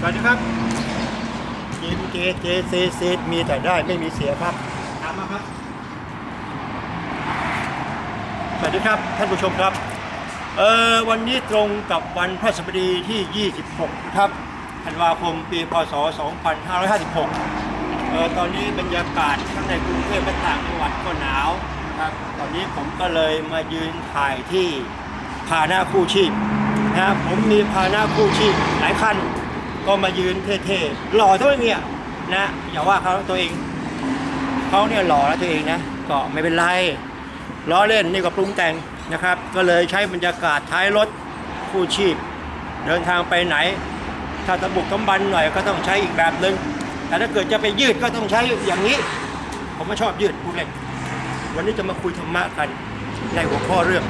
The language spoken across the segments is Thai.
เอ๋สวัสดีครับจิมเจเจเซเซมีแต่ได้ไม่มีเสียครับตามมาครับ สวัสดีครับท่านผู้ชมครับ เออวันนี้ตรงกับวันพฤหัสบดีที่ 26 ครับธันวาคมปีพศ 2556 เออตอนนี้บรรยากาศทั้งในกรุงเทพและต่างจังหวัดก็หนาวนะครับ ตอนนี้ผมก็เลยมายืนถ่ายที่พาหนะคู่ชีพนะครับผมมีพาหนะคู่ชีพหลายคัน ก็มายืนเท่ๆหล่อเท่านี้ยนะอย่าว่าเขาตัวเองเขาเนี่ยหล่อแล้วตัวเองนะก็ไม่เป็นไรล้อเล่นนี่ก็ปรุงแต่งนะครับ ก็เลยใช้บรรยากาศท้ายรถคู่ชีพ เดินทางไปไหน ถ้าตะบุกตำบันหน่อยก็ต้องใช้อีกแบบหนึ่งแต่ถ้าเกิดจะไปยืดก็ต้องใช้อย่างนี้ ผมไม่ชอบยืดพูดเล่นวันนี้จะมาคุยธรรมะกันในหัวข้อเรื่อง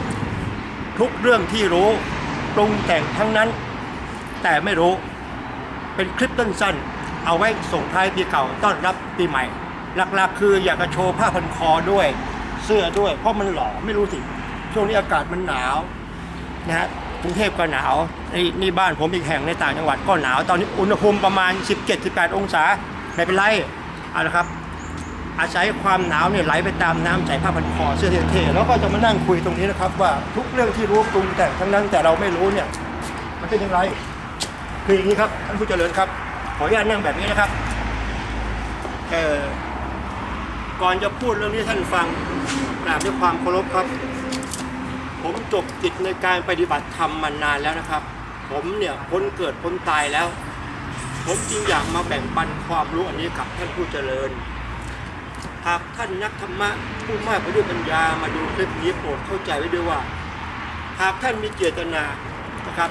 ทุกเรื่องที่รู้ปรุงแต่งทั้งนั้น แต่ไม่รู้ เป็นคลิปสั้นๆ เอาไว้ส่งท้ายปีเก่าต้อนรับปีใหม่ หลักๆ คืออยากจะโชว์ผ้าพันคอด้วยเสื้อด้วย เพราะมันหล่อไม่รู้สิช่วงนี้อากาศมันหนาวนะฮะกรุงเทพก็หนาวนี่นี่บ้านผมอีกแห่งในต่างจังหวัดก็หนาว ตอนนี้อุณหภูมิประมาณ 17-18 องศาไม่เป็นไรเอาละครับ อาศัยความหนาวเนี่ยไหลไปตามน้ำใส่ผ้าพันคอเสื้อเท่ๆแล้วก็จะมานั่งคุยตรงนี้นะครับว่าทุกเรื่องที่รู้ปรุงแต่งทั้งนั้นแต่เราไม่รู้เนี่ย มันเป็นอย่างไร คืออย่างนี้ครับท่านผู้เจริญครับ ขออนุญาตนั่งแบบนี้นะครับเอ่อก่อนจะพูดเรื่องนี้ท่านฟังกราบด้วยความเคารพครับ ผมจบกิจในการปฏิบัติธรรมมานานแล้วนะครับ ผมเนี่ยพ้นเกิดพ้นตายแล้ว ผมจึงอยากมาแบ่งปันความรู้อันนี้กับท่านผู้เจริญหากท่านนักธรรมะผู้มากไปด้วยปัญญามาดูคลิปนี้โปรดเข้าใจไว้ด้วยว่า หากท่านมีเจตนานะครับ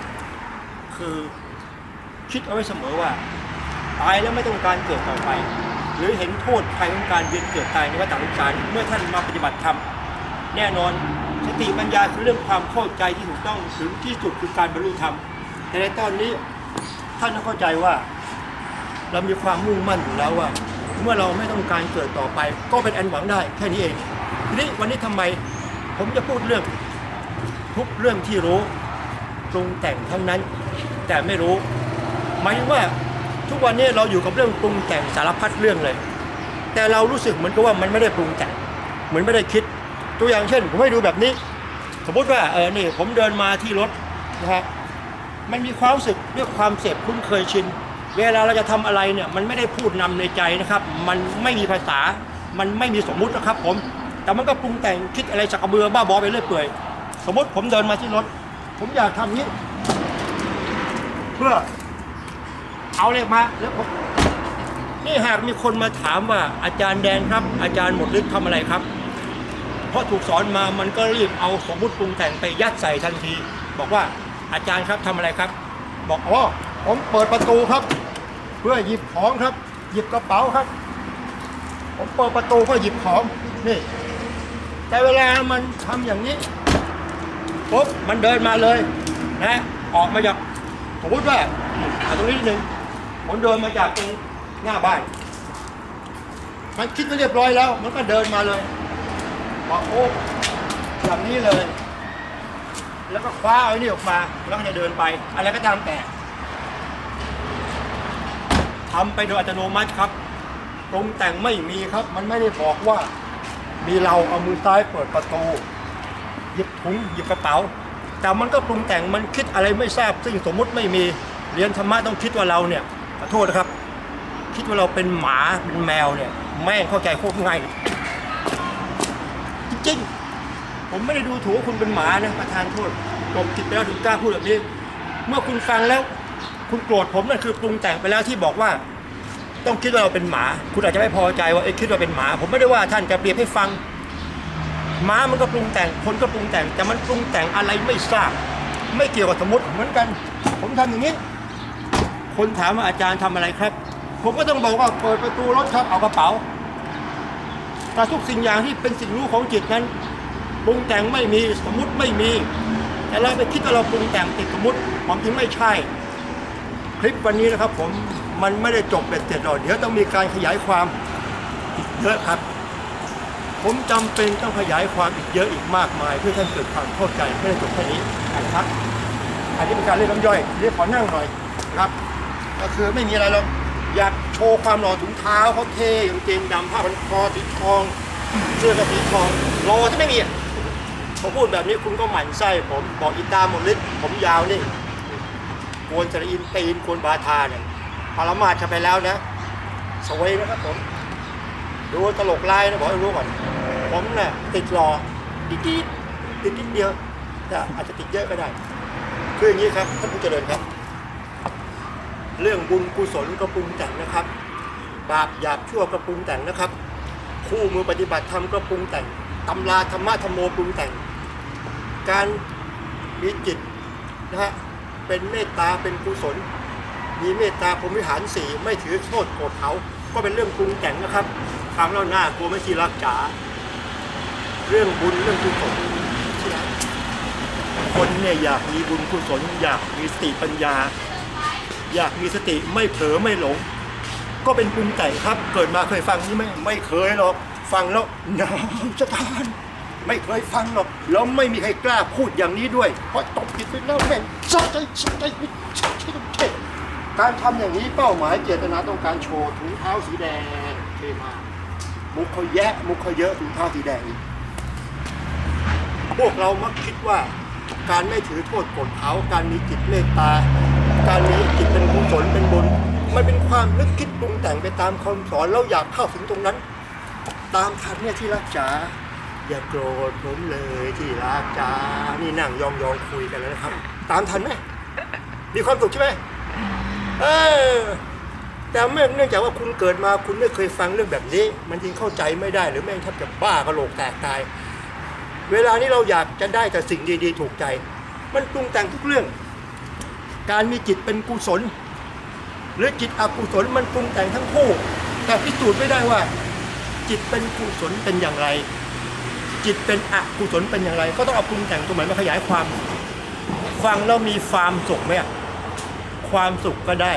คือ คิดเอาไว้เสมอว่า ตายแล้วไม่ต้องการเกิดต่อไป หรือเห็นโทษภัยของการเวียนเกิดตายในวัฏสงสารเมื่อท่านมาปฏิบัติธรรมแน่นอนสติปัญญาคือเรื่องความเข้าใจที่ถูกต้องถึงที่สุดคือการบรรลุธรรมแต่ในตอนนี้ท่านต้องเข้าใจว่า เรามีความมุ่งมั่นอยู่แล้วว่า เมื่อเราไม่ต้องการเกิดต่อไป ก็เป็นอันหวังได้แค่นี้เองทีนี้วันนี้ทำไมผมจะพูดเรื่องทุกเรื่องที่รู้ปรุงแต่งทั้งนั้น แต่ไม่รู้ มายถึงว่าทุกวันนี้เราอยู่กับเรื่องปรุงแต่งสารพัดเรื่องเลย แต่เรารู้สึกเหมือนกับว่ามันไม่ได้ปรุงแต่งเหมือนไม่ได้คิด ตัวอย่างเช่น ผมให้ดูแบบนี้ สมมติว่าเออนี่ผมเดินมาที่รถนะฮะมันมีความรู้สึกด้วยความเสพคุ้นเคยชิน เวลาเราจะทำอะไรเนี่ยมันไม่ได้พูดนำในใจนะครับ มันไม่มีภาษา มันไม่มีสมมุตินะครับผม แต่มันก็ปรุงแต่งคิดอะไรสักเบือบ้าบอไปเรื่อยเปื่อย สมมติผมเดินมาที่รถ ผมอยากทำนี้ เพื่อ เอาเลขมาแล้วผมนี่หากมีคนมาถามว่าอาจารย์แดนครับ อาจารย์หมดฤทธิ์ทำอะไรครับ เพราะถูกสอนมามันก็รีบเอาสมมติปรุงแต่งไปยัดใส่ทันที บอกว่าอาจารย์ครับทำอะไรครับ บอกอ๋อผมเปิดประตูครับ เพื่อหยิบของครับ หยิบกระเป๋าครับ ผมเปิดประตูเพื่อหยิบของนี่แต่เวลามันทำอย่างนี้ปุ๊บมันเดินมาเลยนะออกมาจากสมมติว่าเอาตรงนี้นิดนึง ผมเดินมาจากตรงหน้าบ้าน มันคิดไว้เรียบร้อยแล้ว มันก็เดินมาเลยบอกโอ้แบบนี้เลย แล้วก็คว้าเอาไอ้นี่ออกมา แล้วก็จะเดินไป อะไรก็ตามแต่ทำไปโดยอัตโนมัติครับปรุงแต่งไม่มีครับ มันไม่ได้บอกว่า มีเราเอามือซ้ายเปิดประตู หยิบถุงหยิบกระเป๋า แต่มันก็ปรุงแต่งมันคิดอะไรไม่ทราบ ซึ่งสมมุติไม่มี เรียนธรรมะต้องคิดว่าเราเนี่ย ขอโทษนะครับ คิดว่าเราเป็นหมาเป็นแมวเนี่ย แม่งเข้าใจโคตรง่ายจริงๆ ผมไม่ได้ดูถูกว่าคุณเป็นหมานะประธานโทษผมผิดไปแล้วถึงกล้าพูดแบบนี้ เมื่อคุณฟังแล้ว คุณโกรธผมนั่นคือปรุงแต่งไปแล้วที่บอกว่า ต้องคิดว่าเราเป็นหมา คุณอาจจะไม่พอใจว่าเอ้คิดว่าเป็นหมา ผมไม่ได้ว่าท่านจะเปรียบให้ฟังหมามันก็ปรุงแต่งคนก็ปรุงแต่งแต่มันปรุงแต่งอะไรไม่ทราบ ไม่เกี่ยวกับสมมติเหมือนกัน ผมทำอย่างนี้ คนถามว่าอาจารย์ทำอะไรครับ ผมก็ต้องบอกว่าเปิดประตูรถครับเอากระเป๋าแต่ทุกสิ่งอย่างที่เป็นสิ่งรู้ของจิตนั้นปรุงแต่งไม่มีสมมติไม่มี แต่เราไปคิดว่าเราปรุงแต่งติดสมมติความจริงไม่ใช่ คลิปวันนี้นะครับ ผมมันไม่ได้จบเป็นเสร็จหรอกเดี๋ยวต้องมีการขยายความอีกเยอะครับ ผมจำเป็นต้องขยายความอีกเยอะอีกมากมาย เพื่อท่านเกิดความเข้าใจไม่ได้จบแค่นี้นะครับอันนี้เป็นการเล่นน้ำย่อยเรียกขอนั่งหน่อยครับ ก็คือไม่มีอะไรหรอกอยากโชว์ความหล่อถุงเท้าเขาเท่กางเกงดำผ้าพันคอสีทองเสื้อกระสีทองรอที่ไม่มีผมพูดแบบนี้คุณก็หมั่นไส้ผมบอกอีตาหมดฤทธิ์ผมยาวนี่กวนสระอินตีนกวนบาทาเนี่ยปรมาจะไปแล้วนะสวยนะครับผมดูตลกไลายนะบอกให้รู้ก่อน ผมเนี่ยติดรอติดติดติดนิดเดียวแต่อาจจะติดเยอะก็ได้ คืออย่างนี้ครับท่านผู้เจริญครับ เรื่องบุญกุศลก็ปรุงแต่งนะครับ บาปหยาบชั่วก็ปรุงแต่งนะครับ คู่มือปฏิบัติธรรมก็ปรุงแต่งตำราธรรมะธรรมโมปรุงแต่ง การมีจิตนะฮะเป็นเมตตาเป็นกุศล มีเมตตาพรหมวิหารสี่ไม่ถือโทษโกรธเขาก็เป็นเรื่องปรุงแต่งนะครับฟังแล้วน่ากลัวไม่ชีรักจ๋าเรื่องบุญเรื่องกุศลคนเนี่ยอยากมีบุญกุศลอยากมีสติปัญญา อยากมีสติไม่เผลอไม่หลง ก็เป็นปรุงแต่งครับ เกิดมาเคยฟังนี้ไหมไม่เคยหรอก ฟังแล้วหนาวจะทานไม่เคยฟังหรอกแล้วไม่มีใครกล้าพูดอย่างนี้ด้วยเพราะตกผิดไปแล้วแม่งสะใจสะใจไม่สะใจต้องเทการทำอย่างนี้เป้าหมายเจตนาต้องการโชว์ถุงเท้าสีแดงเทมามุกเขาแยะมุกเขาเยอะถุงเท้าสีแดงอีกพวกเรามักคิดว่าการไม่ถือโทษกรธเขาการมีจิตเมตตา การมีจิตเป็นกุศลเป็นบุญมันเป็นความนึกคิดปรุงแต่งไปตามคำสอนแล้วอยากเข้าถึงตรงนั้น ตามทันเนี่ยที่รักจ๋าอย่าโกรธผมเลยที่รักจ๋านี่นั่งยองยองคุยกันแล้วนะครับ ตามทันไหมมีความสุขใช่ไหมเออแต่เมื่อเนื่องจากว่าคุณเกิดมาคุณไม่เคยฟังเรื่องแบบนี้ มันจึงเข้าใจไม่ได้หรือแม่งแทบจะบ้ากระโหลกแตกตาย เวลานี้เราอยากจะได้แต่สิ่งดีๆ ถูกใจ มันปรุงแต่งทุกเรื่อง การมีจิตเป็นกุศล หรือจิตอกุศลมันปรุงแต่งทั้งคู่ แต่พิสูจน์ไม่ได้ว่า จิตเป็นกุศลเป็นอย่างไร จิตเป็นอกุศลเป็นอย่างไร ก็ต้องเอาปรุงแต่งตัวใหม่มาขยายความ ฟังแล้วมีความสุขไหมความสุขก็ได้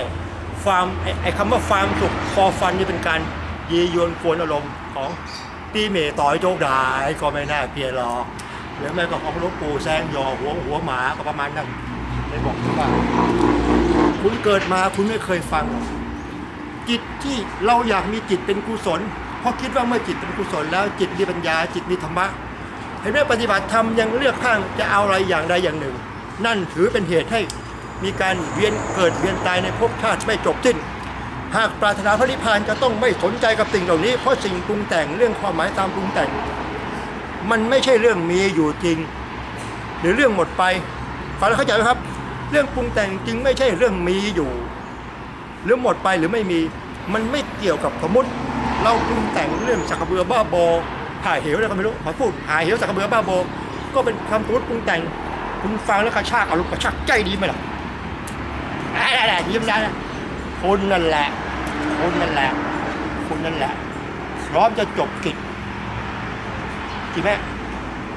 ความไอ้ไอคำว่าความสุขฟอฟันนี่เป็นการยียวนกวนอารมณ์ของตีเมต่อยโจกดายก็ไม่น่าเกลียดหรอกหรือไม่ก็ของหลวงปู่แซงยอหัวหัวหมาก็ประมาณนั้น เลยบอกว่า คุณเกิดมาคุณไม่เคยฟัง จิตที่เราอยากมีจิตเป็นกุศลเพราะคิดว่าเมื่อจิตเป็นกุศลแล้วจิตมีปัญญาจิตมีธรรมะเห็นไหมปฏิบัติธรรมยังเลือกข้างจะเอาอะไรอย่างใดอย่างหนึ่ง นั่นถือเป็นเหตุให้มีการเวียนเกิดเวียนตายในภพชาติไม่จบสิ้น หากปรารถนาพระนิพพานจะต้องไม่สนใจกับสิ่งเหล่านี้ เพราะสิ่งปรุงแต่งเรื่องความหมายตามปรุงแต่ง มันไม่ใช่เรื่องมีอยู่จริง หรือเรื่องหมดไป ฟังแล้วเข้าใจไหมครับ เรื่องปรุงแต่งจริงไม่ใช่เรื่องมีอยู่ หรือหมดไปหรือไม่มีมันไม่เกี่ยวกับสมมติ เราปรุงแต่งเรื่องสักกระเบือบ้าบอหาเหวอะไรก็ไม่รู้ขอพูดหาเหวสักกระเบือบ้าบอก็เป็นความสมมติปรุงแต่งคุณฟังแล้วกระชากอารมณ์กระชากใจดีไหมล่ะได้ได้ได้ยิ้มได้คุณนั่นแหละคุณนั่นแหละคุณนั่นแหละพร้อมจะจบกิจจริงไหม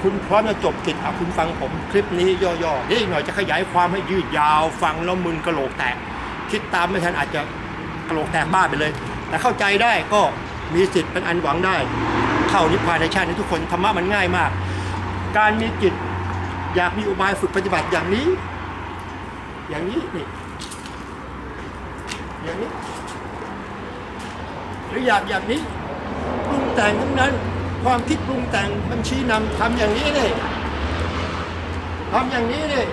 คุณพร้อมจะจบกิจอะคุณฟังผมคลิปนี้ย่อๆนี่หน่อยจะขยายความให้ยืดยาวฟังแล้วมึนกระโหลกแตกคิดตามไม่ทันอาจจะกระโหลกแตกบ้าไปเลย แต่เข้าใจได้ก็มีสิทธิ์เป็นอันหวังได้ เข้านิพพานในชาตินี้ทุกคนธรรมะมันง่ายมาก การมีจิตอยากมีอุบายฝึกปฏิบัติอย่างนี้ อย่างนี้นี่อย่างนี้ หรืออยากอย่างนี้ปรุงแต่งทั้งนั้น ความคิดปรุงแต่งมันชี้นำทำอย่างนี้เลยทำอย่างนี้เลย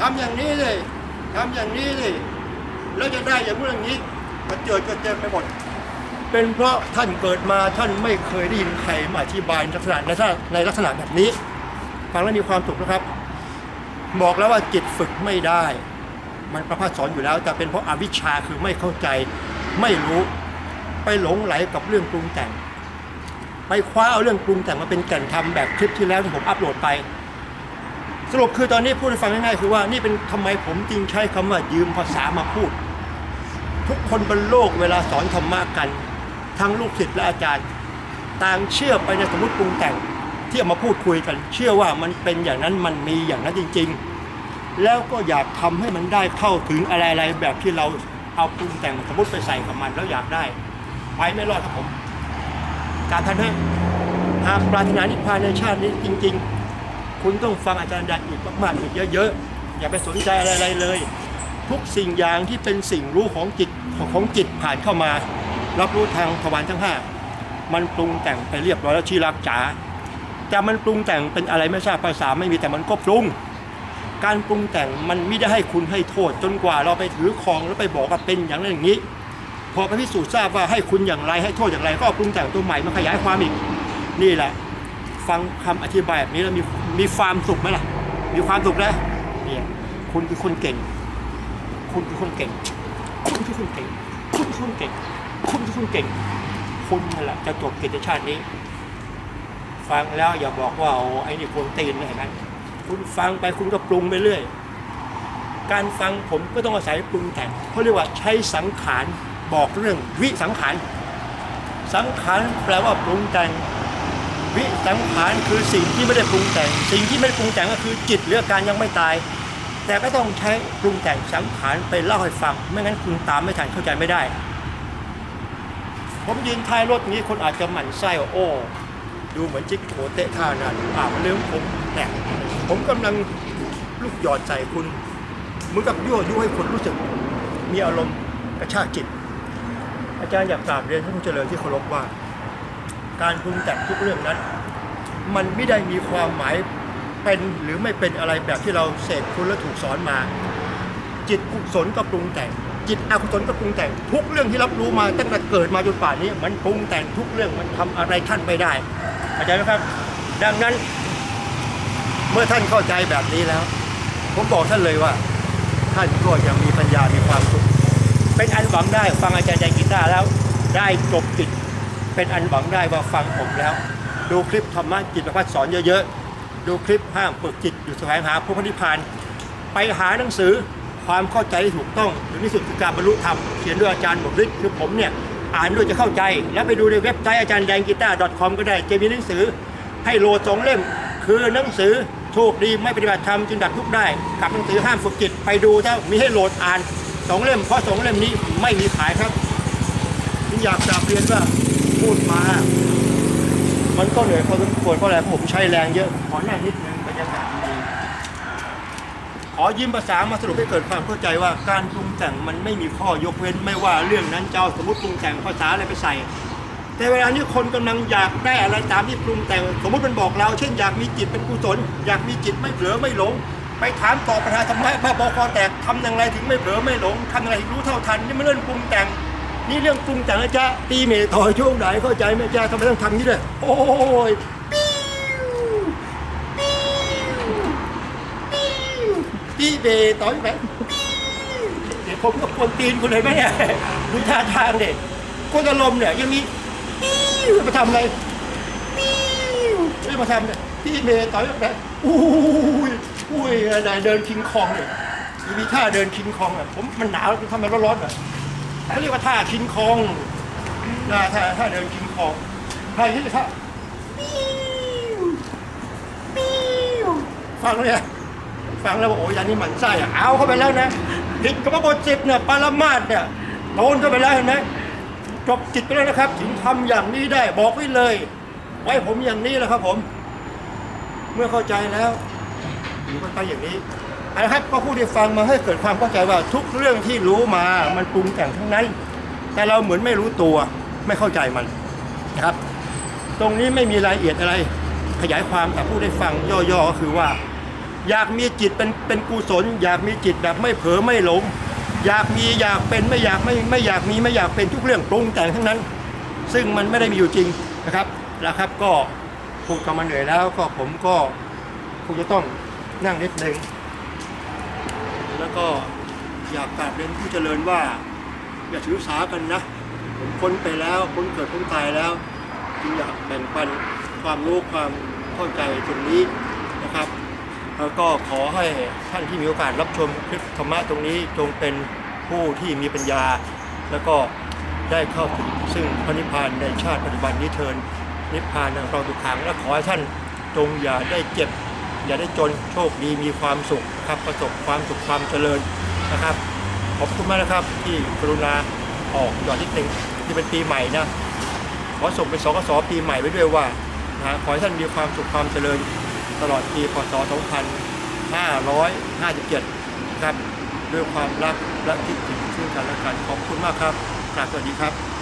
ทำอย่างนี้เลยทำอย่างนี้เลยแล้วจะได้อย่างนู้นอย่างนี้กระเจิดกระเจิงไปหมด เป็นเพราะท่านเกิดมาท่านไม่เคยได้ยินใครมาอธิบายลักษณะในลักษณะในลักษณะแบบนี้ฟังแล้วมีความสุขนะครับ บอกแล้วว่าจิตฝึกไม่ได้ มันประพาสสอนอยู่แล้ว แต่เป็นเพราะอาวิชชาคือไม่เข้าใจไม่รู้ไปหลงไหลกับเรื่องปรุงแต่ง ไปคว้าเอาเรื่องปรุงแต่งมาเป็นแก่นธรรมแบบคลิปที่แล้วที่ผมอัปโหลดไป สรุปคือตอนนี้พูดให้ฟังง่ายๆคือว่านี่เป็นทำไมผมจึงใช้คำว่ายืมภาษามาพูด ทุกคนบนโลกเวลาสอนธรรมะกัน ทั้งลูกศิษย์และอาจารย์ ต่างเชื่อไปในสมมติปรุงแต่งที่เอามาพูดคุยกัน เชื่อว่ามันเป็นอย่างนั้นมันมีอย่างนั้นจริง ๆ แล้วก็อยากทำให้มันได้เข้าถึงอะไรๆแบบที่เราเอาปรุงแต่งสมมติไปใส่กับมันแล้วอยากได้ไปไม่รอดครับผม การท่านห้หากปรารถนานิพพานในชาตินี้จริง ๆ คุณต้องฟังอาจารย์ดันอีกมากๆอีกเยอะๆ อย่าไปสนใจอะไรๆเลย ทุกสิ่งอย่างที่เป็นสิ่งรู้ของจิตของจิตผ่านเข้ามา รับรู้ทางทวารทั้งห้ามันปรุงแต่งไปเรียบร้อยแล้วชีรักจ๋าแต่มันปรุงแต่งเป็นอะไรไม่ทราบภาษาไม่มีแต่มันก็ปรุง การปรุงแต่งมันไม่ได้ให้คุณให้โทษจนกว่าเราไปถือครองแล้วไปบอกว่าเป็นอย่างนั้นอย่างนี้ พอไปพิสูจน์ทราบว่าให้คุณอย่างไรให้โทษอย่างไรก็ปรุงแต่งตัวใหม่มาขยายความอีกนี่แหละ ฟังคำอธิบายแบบนี้แล้วมีมีความสุขไหมล่ะ มีความสุขนะเนี่ยคุณคือคนเก่ง คุณคือคนเก่ง คุณคือคนเก่ง คุณคือคนเก่ง คุณคือคนเก่ง คุณนั่นแหละจะจบกิจชาตินี้ ฟังแล้วอย่าบอกว่าโอ้ไอ้นี่คนตีนนะเห็นไหมคุณฟังไปคุณก็ปรุงไปเรื่อย การฟังผมก็ต้องอาศัยปรุงแต่งเขาเรียกว่าใช้สังขาร บอกเรื่องวิสังขารสังขารแปลว่าปรุงแต่ง วิสังขารคือสิ่งที่ไม่ได้ปรุงแต่ง สิ่งที่ไม่ได้ปรุงแต่งก็คือจิตหรืออาการยังไม่ตาย แต่ก็ต้องใช้ปรุงแต่งสังขารไปเล่าให้ฟัง ไม่งั้นคุณตามไม่ทันเข้าใจไม่ได้ ผมยืนท้ายรถนี้คนอาจจะหมั่นไส้ว่าโอ้ดูเหมือนจิ๊กโขเตะท่านะอ่ามันเรื่องผมเนี่ผมกำลังลูกหยอดใส่คุณเหมือนกับยั่วยุให้คนรู้สึก มีอารมณ์กระชากจิต อาจารย์อยากกราบเรียนท่านผู้เจริญที่เคารพว่า การปรุงแต่งทุกเรื่องนั้น มันไม่ได้มีความหมายเป็นหรือไม่เป็นอะไรแบบที่เราเสพคุณและถูกสอนมา จิตกุศลก็ปรุงแต่ง จิตอกุศลก็ปรุงแต่งทุกเรื่องที่รับรู้มาตั้งแต่เกิดมาจนป่านนี้ มันปรุงแต่งทุกเรื่องมันทำอะไรท่านไม่ได้เข้าใจไหมครับ ดังนั้น เมื่อท่านเข้าใจแบบนี้แล้ว ผมบอกท่านเลยว่า ท่านก็ยังมีปัญญามีความสุข เป็นอันหวังได้ฟังอาจารย์ใจกีตาร์แล้ว ได้จบจิต เป็นอันหวังได้ว่าฟังผมแล้ว ดูคลิปธรรมะจิตประพัฒสอนเยอะๆ ดูคลิปห้ามฝึกจิตอยู่แสวงหาพระพุทธนิพานไปหาหนังสือความเข้าใจที่ถูกต้องถึงที่สุดคือการบรรลุธรรมเขียนด้วยอาจารย์บทฤทธิ์คือผมเนี่ยอ่านด้วยจะเข้าใจ แล้วไปดูในเว็บไซต์อาจารย์แดงกีตาร์ .com ก็ได้จะมีหนังสือ ให้โหลดสองเล่ม คือหนังสือโชคดีไม่ปฏิบัติธรรมจึงดับทุกข์ได้ กับหนังสือห้ามฝึกจิตไปดูถ้ามีให้โหลดอ่าน สองเล่มเพราะสองเล่มนี้ไม่มีขายครับผมอยากกราบเรียนว่าพูดมา มันก็เหนื่อยพอสมควรเพราะอะไรผมใช้แรงเยอะ ขอหน้านิดนึงบรรยากาศดีขอยิ้มภาษามาสรุปให้เกิดความเข้าใจว่าการปรุงแต่งมันไม่มีข้อยกเว้น ไม่ว่าเรื่องนั้นจะเอาสมมติปรุงแต่งภาษาอะไรไปใส่แต่เวลานี้คนกำลังอยากได้อะไรตามที่ปรุงแต่ง สมมติมันบอกเรา เช่นอยากมีจิตเป็นกุศลอยากมีจิตไม่เผลอไม่หลง ไปถามต่อประธานธรรมะพระบคแตกทำอย่างไรถึงไม่เผลอไม่หลงทำอย่างไรถึงรู้เท่าทันนี่ไมันเรื่องปรุงแต่ง นี่เรื่องปรุงแต่งนะจ๊ะตีเมย์ถอยช่วงไหนเข้าใจไหมจ๊ะทำไมต้องทำนี้ด้วยโอ้ยปิ้วปิ้วพี่เบย์ต่อยไปเดี๋ยวผมก็ควรตีนคุณเลยไหมเนี่ยดูท่าทางเด็กคนอารมณ์เนี่ยยังมีปิ้วมาทำอะไรปิ้วไม่มาทำเนี่ยพี่เบย์ต่อยไปอุ้ย อุ้ยอะไรเดินคิงคองเนี่ยมีท่าเดินคิงคองอะผมมันหนาวทำไมร้อนๆอะเขาเรียกว่าท่าคิงคองนะท่าท่าเดินคิงคองท่าที่ท่าปิ้วปิ้วฟังเลยอะฟังแล้วบอกโอ้ยอันนี้หมันไส้อะเอาเข้าไปแล้วนะผิดกับพระบทสิบเนี่ยปารามาสเนี่ยโดนเข้าไปแล้วเห็นไหมจบจิตไปแล้วนะครับ ถึงทำอย่างนี้ได้บอกไว้เลย ไว้ผมอย่างนี้แหละครับผม เมื่อเข้าใจแล้ว อยู่กันไปอย่างนี้เอาละครับก็พูดให้ฟังมาให้เกิดความเข้าใจว่าทุกเรื่องที่รู้มามันปรุงแต่งทั้งนั้น แต่เราเหมือนไม่รู้ตัวไม่เข้าใจมันนะครับ ตรงนี้ไม่มีรายละเอียดอะไร ขยายความแต่พูดให้ฟังย่อๆก็คือว่า อยากมีจิตเป็นเป็นกุศล อยากมีจิตแบบไม่เผลอไม่หลงอยากมีอยากเป็นไม่อยากไม่ไม่อยากมีไม่อยากเป็นทุกเรื่องปรุงแต่งทั้งนั้น ซึ่งมันไม่ได้มีอยู่จริงนะครับแล้วครับก็พูดกันมาเหนื่อยแล้วก็ผมก็คงจะต้อง นั่งนิดนึงแล้วก็อยากกราบเรียนผู้เจริญว่า อย่าถือสากันนะ ผมพ้นไปแล้วพ้นเกิดพ้นตายแล้วจึงอยากแบ่งปันความรู้ความเข้าใจตรงนี้นะครับ แล้วก็ขอให้ท่านที่มีโอกาสรับชมคลิปธรรมะตรงนี้จงเป็นผู้ที่มีปัญญา แล้วก็ได้เข้าถึงซึ่งพระนิพพานในชาติปัจจุบันนี้เทินนิพพานในเราทุกครั้งและขอให้ท่านจงอย่าได้เจ็บ อย่าได้จนโชคดีมีความสุขครับประสบความสุขความเจริญนะครับ ขอบคุณมากนะครับที่กรุณาออกหยอดนิดนึงที่เป็นปีใหม่นะขอส่งเป็นสกสปีใหม่ไว้ด้วยว่านะฮะขอให้ท่านมีความสุขความเจริญตลอดปีพศ 2557 ครับ ด้วยความรักและคิดถึงซึ่งกันและกันขอบคุณมากครับกราบสวัสดีครับ